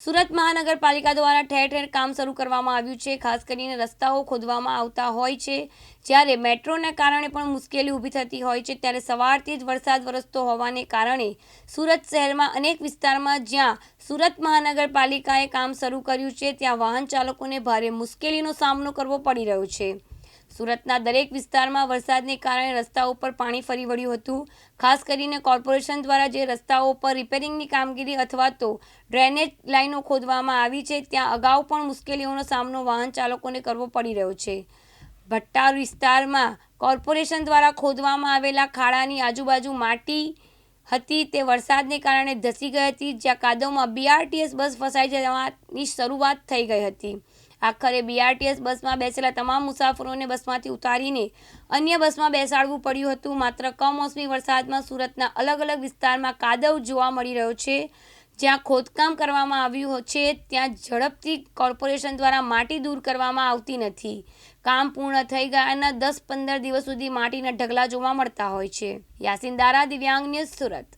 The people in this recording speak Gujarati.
સુરત મહાનગરપાલિકા દ્વારા ઠેર ઠેર કામ શરૂ કરવામાં આવ્યું છે. ખાસ કરીને રસ્તાઓ ખોદવામાં આવતા હોય છે. જ્યારે મેટ્રોના કારણે પણ મુશ્કેલી ઊભી થતી હોય છે, ત્યારે સવારથી જ વરસાદ વરસતો હોવાને કારણે સુરત શહેરમાં અનેક વિસ્તારમાં જ્યાં સુરત મહાનગરપાલિકાએ કામ શરૂ કર્યું છે, ત્યાં વાહન ચાલકોને ભારે મુશ્કેલીનો સામનો કરવો પડી રહ્યો છે. સુરતના દરેક વિસ્તારમાં વરસાદને કારણે રસ્તાઓ પર પાણી ફરી વળ્યું હતું. ખાસ કરીને કોર્પોરેશન દ્વારા જે રસ્તાઓ પર રિપેરિંગની કામગીરી અથવા તો ડ્રેનેજ લાઈનો ખોદવામાં આવી છે, ત્યાં અગાઉ પણ મુશ્કેલીઓનો સામનો વાહન ચાલકોને કરવો પડી રહ્યો છે. ભટ્ટાર વિસ્તારમાં કોર્પોરેશન દ્વારા ખોદવામાં આવેલા ખાડાની આજુબાજુ માટી હતી તે વરસાદને કારણે ધસી ગઈ હતી, જ્યાં કાદવમાં બીઆરટીએસ બસ ફસાઈ જવાની શરૂઆત થઈ ગઈ હતી. આખરે બીઆરટીએસ બસમાં બેસેલા તમામ મુસાફરોને બસમાંથી ઉતારીને અન્ય બસમાં બેસાડવું પડ્યું હતું. માત્ર કમોસમી વરસાદમાં સુરતના અલગ અલગ વિસ્તારમાં કાદવ જોવા મળી રહ્યો છે. જ્યાં ખોદકામ કરવામાં આવ્યું છે, ત્યાં ઝડપથી કોર્પોરેશન દ્વારા માટી દૂર કરવામાં આવતી નથી. કામ પૂર્ણ થઈ ગયાના દસ પંદર દિવસ સુધી માટીના ઢગલા જોવા મળતા હોય છે. યાસીન દારા, દિવ્યાંગ ન્યૂઝ સુરત.